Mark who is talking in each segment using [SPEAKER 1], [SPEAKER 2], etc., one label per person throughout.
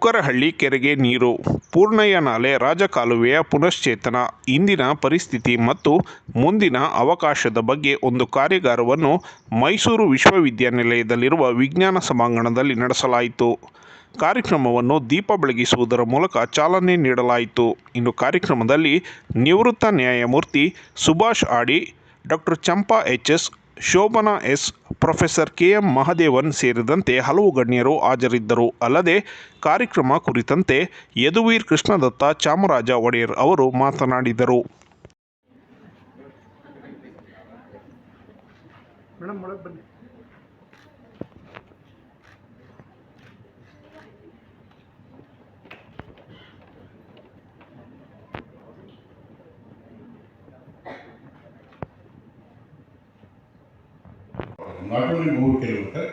[SPEAKER 1] ಕುಕ್ಕರಹಳ್ಳಿ ಕೆರೆಗೆ ನೀರು. ಪೂರ್ಣಯ್ಯ ನಾಲೆ ರಾಜಕಾಲುವೆಯ ಪುನಶ್ಚೇತನ. ಇಂದಿನ ಪರಿಸ್ಥಿತಿ ಮತ್ತು ಮುಂದಿನ ಅವಕಾಶದ ಬಗ್ಗೆ ಒಂದು ಕಾರ್ಯಾಗಾರವನ್ನು ಮೈಸೂರು ವಿಶ್ವವಿದ್ಯಾನಿಲಯದಲ್ಲಿರುವ ವಿಜ್ಞಾನ ಸಭಾಂಗಣದಲ್ಲಿ ನಡೆಸಲಾಯಿತು. ಕಾರ್ಯಕ್ರಮವನ್ನು ದೀಪ ಬೆಳಗಿಸುವುದರ ಮೂಲಕ ಚಾಲನೆ ನೀಡಲಾಯಿತು. ಇನ್ನು ಕಾರ್ಯಕ್ರಮದಲ್ಲಿ ನಿವೃತ್ತ ನ್ಯಾಯಮೂರ್ತಿ Subhash Adi, doctor Champa H S Shobhana S. Professor K. M. Mahadevan ಸೇರಿದಂತೆ ಹಲವು ಗಣ್ಯರು ಹಾಜರಿದ್ದರು. ಅಲ್ಲದೆ, ಕಾರ್ಯಕ್ರಮ ಕುರಿತಂತೆ ಯದುವೀರ್ ಕೃಷ್ಣದತ್ತ ಚಾಮರಾಜ ಒಡೆಯರ್ ಅವರು ಮಾತನಾಡಿದರು.
[SPEAKER 2] not only more kilometer.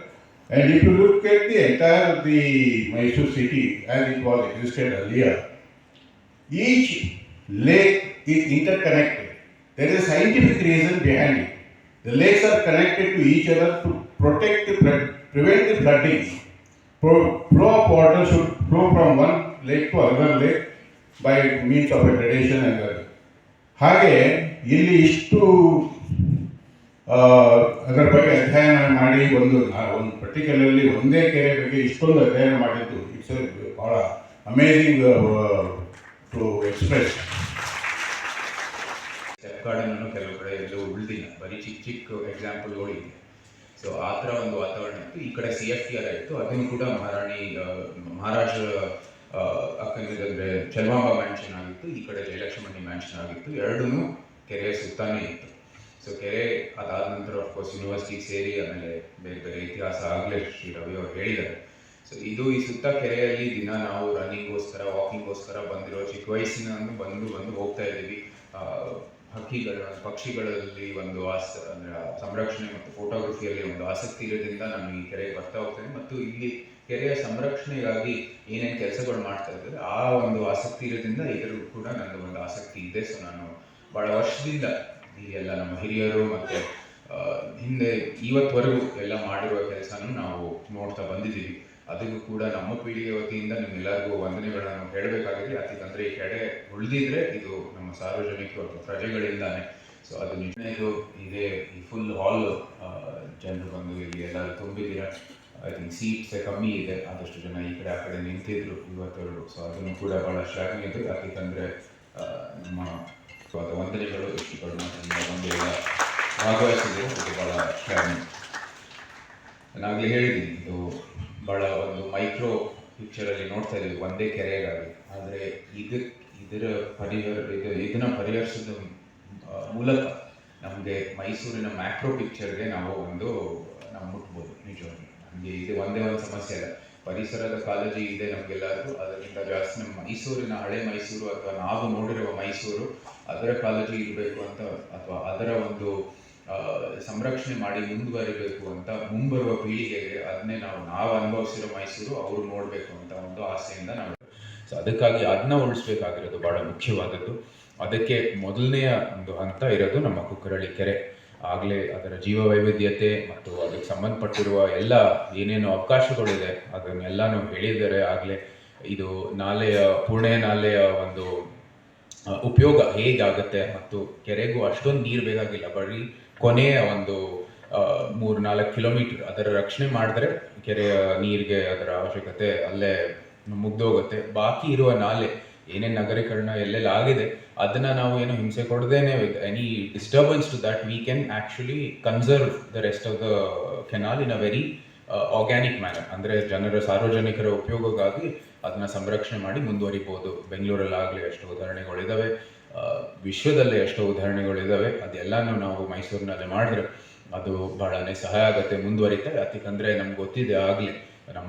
[SPEAKER 2] And if you look at the entire the Mysore city as it was existed earlier, each lake is interconnected. There is a scientific reason behind it. The lakes are connected to each other to protect the pre- prevent the flooding. Pro- flow of water should flow from one lake to another lake by means of a gradation and other. ಹಾಗೆ ಇಲ್ಲಿ ಇಷ್ಟು ಆ, ಅದರ ಬಗ್ಗೆ ಅಧ್ಯಯನ ಮಾಡಿ ಒಂದು ಒಂದು ಪರ್ಟಿಕ್ಯುಲರ್ಲಿ ಒಂದೇ ಕೆರೆ ಬಗ್ಗೆ ಇಷ್ಟೊಂದು ಅಧ್ಯಯನ ಮಾಡಿದ್ದು ಇಟ್ಸ್ ಬಹಳ ಅಮೇಝಿಂಗ್ ಟು ಎಕ್ಸ್ಪ್ರೆಸ್
[SPEAKER 3] ಸ್ಟೆಪ್ ಕೆಲವು ಕಡೆ ಎಲ್ಲೂ ಉಳಿದಿಲ್ಲ. ಬರೀ ಚಿಕ್ಕ ಚಿಕ್ಕ ಎಕ್ಸಾಂಪಲ್ಗಳು ಇದೆ. ಸೊ ಆ ಥರ ಒಂದು ವಾತಾವರಣ ಇತ್ತು. ಈ ಕಡೆ ಸಿ ಎಫ್ ಟಿ ಆರ್ ಇತ್ತು. ಅದನ್ನು ಕೂಡ ಮಹಾರಾಣಿ ಮಹಾರಾಷ್ಟ್ರ ಅಕ್ಕಂದ್ರೆ ಚೆಲುವಾಂಬ ಮ್ಯಾನ್ಷನ್ ಆಗಿತ್ತು. ಈ ಕಡೆ ಜಯಲಕ್ಷ್ಮಣಿ ಮ್ಯಾನ್ಷನ್ ಆಗಿತ್ತು. ಎರಡೂ ಕೆರೆಯ ಸುತ್ತಾನೇ ಇತ್ತು. ಸೊ ಕೆರೆ ಅದಾದ ನಂತರ ಅಫ್ಕೋರ್ಸ್ ಯೂನಿವರ್ಸಿಟಿಗೆ ಸೇರಿ ಆಮೇಲೆ ಬೇರೆ ಬೇರೆ ಇತಿಹಾಸ ಆಗಲೇ ಶ್ರೀ ರವಿ ಅವರು ಹೇಳಿದ್ದಾರೆ ಸೊ ಇದು ಈ ಸುತ್ತ ಕೆರೆಯಲ್ಲಿ ದಿನ ನಾವು ರನ್ನಿಂಗ್ಗೋಸ್ಕರ ವಾಕಿಂಗ್ಗೋಸ್ಕರ ಬಂದಿರೋ ಚಿಕ್ಕ ವಯಸ್ಸಿನ ಬಂದು ಬಂದು ಹೋಗ್ತಾ ಇದ್ದೀವಿ ಹಕ್ಕಿಗಳ ಪಕ್ಷಿಗಳಲ್ಲಿ ಒಂದು ಆಸ ಅಂದ್ರೆ ಸಂರಕ್ಷಣೆ ಮತ್ತು ಫೋಟೋಗ್ರಫಿಯಲ್ಲಿ ಒಂದು ಆಸಕ್ತಿ ಇರೋದ್ರಿಂದ ನಾನು ಈ ಕೆರೆಗೆ ಬರ್ತಾ ಹೋಗ್ತೇನೆ ಮತ್ತು ಇಲ್ಲಿ ಕೆರೆಯ ಸಂರಕ್ಷಣೆಗಾಗಿ ಏನೇನು ಕೆಲಸಗಳು ಮಾಡ್ತಾ ಇದ್ದಾರೆ ಆ ಒಂದು ಆಸಕ್ತಿ ಇರೋದ್ರಿಂದ ಇದರ ಕೂಡ ನನಗೆ ಒಂದು ಆಸಕ್ತಿ ಇದೆ ಸೊ ನಾನು ಬಹಳ ವರ್ಷದಿಂದ ಈ ಎಲ್ಲ ನಮ್ಮ ಹಿರಿಯರು ಮತ್ತೆ ಹಿಂದೆ ಇವತ್ತವರೆಗೂ ಎಲ್ಲ ಮಾಡಿರುವ ಕೆಲಸನೂ ನಾವು ನೋಡ್ತಾ ಬಂದಿದ್ದೀವಿ. ಅದಕ್ಕೂ ಕೂಡ ನಮ್ಮ ಪೀಳಿಗೆ ವತಿಯಿಂದ ನಿಮ್ಮೆಲ್ಲರಿಗೂ ವಂದನೆಗಳನ್ನು ಹೇಳಬೇಕಾಗಿದೆ. ಯಾಕಂದ್ರೆ ಈ ಕಡೆ ಉಳಿದಿದ್ರೆ ಇದು ನಮ್ಮ ಸಾರ್ವಜನಿಕರು ಅಥವಾ ಪ್ರಜೆಗಳಿಂದಾನೆ. ಸೊ ಅದು ನಿಜನೇದು ಇದೆ ಈ ಫುಲ್ ಹಾಲ್ ಜನರು ಬಂದು ಇಲ್ಲಿ ಎಲ್ಲರೂ ತುಂಬಿದ್ದೀರ? ಐ ಥಿಂಕ್ ಸೀಟ್ಸ್ ಕಮ್ಮಿ ಇದೆ. ಆದಷ್ಟು ಜನ ಈ ಕಡೆ ಆ ಕಡೆ ನಿಂತಿದ್ರು ಇವತ್ತವರು. ಸೊ ಅದನ್ನು ಕೂಡ ಬಹಳ ಶ್ಲಾಘನೀಯ ಯಾಕಂದ್ರೆ ನಮ್ಮ ಸ್ವಾದ. ವಂದನೆಗಳು ಮಾತಿನಿಂದ ಒಂದು ಎಲ್ಲ ಭಾಗವಹಿಸಿದ್ರು ಅದು ಬಹಳ ಶ್ಲಾಘನೀಯ ನಾನಾಗಲೇ ಹೇಳಿದ್ದೀನಿ ಇದು ಬಹಳ ಒಂದು ಮೈಕ್ರೋ ಪಿಕ್ಚರಲ್ಲಿ ನೋಡ್ತಾ ಇದ್ದೀವಿ, ಒಂದೇ ಕೆರೆಗಾಗಿ ಆದರೆ ಇದು ಇದರ ಪರಿಹರ, ಇದು, ಇದನ್ನ ಪರಿಹರಿಸಿದ ಮೂಲಕ ನಮಗೆ ಮೈಸೂರಿನ ಮ್ಯಾಕ್ರೋ ಪಿಕ್ಚರ್ಗೆ ನಾವು ಒಂದು, ನಾವು ಮುಟ್ಬೋದು, ನಿಜವಾಗಿ. ನಮಗೆ ಇದು ಒಂದೇ ಒಂದು ಸಮಸ್ಯೆ ಅಲ್ಲ. ಪರಿಸರದ ಕಾಳಜಿ ಇದೆ ನಮಗೆಲ್ಲರಿಗೂ ಅದರಿಂದ ಜಾಸ್ತಿ ನಮ್ಮ ಮೈಸೂರಿನ ಹಳೆ ಮೈಸೂರು ಅಥವಾ ನಾವು ನೋಡಿರುವ ಮೈಸೂರು ಅದರ ಕಾಳಜಿ ಇರಬೇಕು ಅಂತ ಅಥವಾ ಅದರ ಒಂದು ಸಂರಕ್ಷಣೆ ಮಾಡಿ ಮುಂದುವರಿಬೇಕು ಅಂತ ಮುಂಬರುವ ಪೀಳಿಗೆಗೆ ಅದನ್ನೇ ನಾವು ನಾವು ಅನುಭವಿಸಿರೋ ಮೈಸೂರು ಅವರು ನೋಡಬೇಕು ಅಂತ ಒಂದು ಆಸೆಯಿಂದ ನಾವು. ಸೊ ಅದಕ್ಕಾಗಿ ಅದನ್ನ ಉಳಿಸ್ಬೇಕಾಗಿರೋದು ಬಹಳ ಮುಖ್ಯವಾದದ್ದು. ಅದಕ್ಕೆ ಮೊದಲನೆಯ ಒಂದು ಹಂತ ಇರೋದು ನಮ್ಮ ಕುಕ್ಕರಳ್ಳಿ ಕೆರೆ. ಆಗಲೇ ಅದರ ಜೀವ ವೈವಿಧ್ಯತೆ ಮತ್ತು ಅದಕ್ಕೆ ಸಂಬಂಧಪಟ್ಟಿರುವ ಎಲ್ಲ ಏನೇನು ಅವಕಾಶಗಳಿದೆ ಅದನ್ನೆಲ್ಲನೂ ಹೇಳಿದರೆ ಆಗಲೇ ಇದು ನಾಲೆಯ, ಪುಣೆ ನಾಲೆಯ ಒಂದು ಉಪಯೋಗ ಹೇಗಾಗುತ್ತೆ ಮತ್ತು ಕೆರೆಗೂ ಅಷ್ಟೊಂದು ನೀರು ಬೇಕಾಗಿಲ್ಲ. ಬರೀ ಕೊನೆಯ ಒಂದು ಮೂರು ನಾಲ್ಕು ಕಿಲೋಮೀಟರ್ ಅದರ ರಕ್ಷಣೆ ಮಾಡಿದ್ರೆ ಕೆರೆಯ ನೀರಿಗೆ ಅದರ ಅವಶ್ಯಕತೆ ಅಲ್ಲೇ ಮುಗ್ದೋಗುತ್ತೆ ಬಾಕಿ ಇರುವ ನಾಲೆ ಏನೇನು ನಗರೀಕರಣ ಎಲ್ಲೆಲ್ಲ ಆಗಿದೆ, ಅದನ್ನ ನಾವು ಏನು ಹಿಂಸೆ ಕೊಡದೇನೆ with any disturbance to that we can actually conserve the rest of the canal in a very organic manner ಅಂದರೆ ಜನರ ಸಾರ್ವಜನಿಕರ ಉಪಯೋಗಕ್ಕಾಗಿ ಅದನ್ನ ಸಂರಕ್ಷಣೆ ಮಾಡಿ ಮುಂದುವರಿಬೋದು ಬೆಂಗಳೂರಲ್ಲಾಗಲಿ ಎಷ್ಟು ಉದಾಹರಣೆಗಳಿದ್ದಾವೆ ವಿಶ್ವದಲ್ಲೇ ಎಷ್ಟೋ ಉದಾಹರಣೆಗಳಿದ್ದಾವೆ ಅದೆಲ್ಲನೂ ನಾವು ಮೈಸೂರಿನಲ್ಲಿ ಮಾಡಿದ್ರೆ ಅದು ಬಹಳನೇ ಸಹಾಯ ಆಗುತ್ತೆ, ಮುಂದುವರಿತಾ. ಯಾಕಂದ್ರೆ ನಮ್ಗೆ ಗೊತ್ತಿದೆ ಆಗಲಿ. ನಮ್ಮ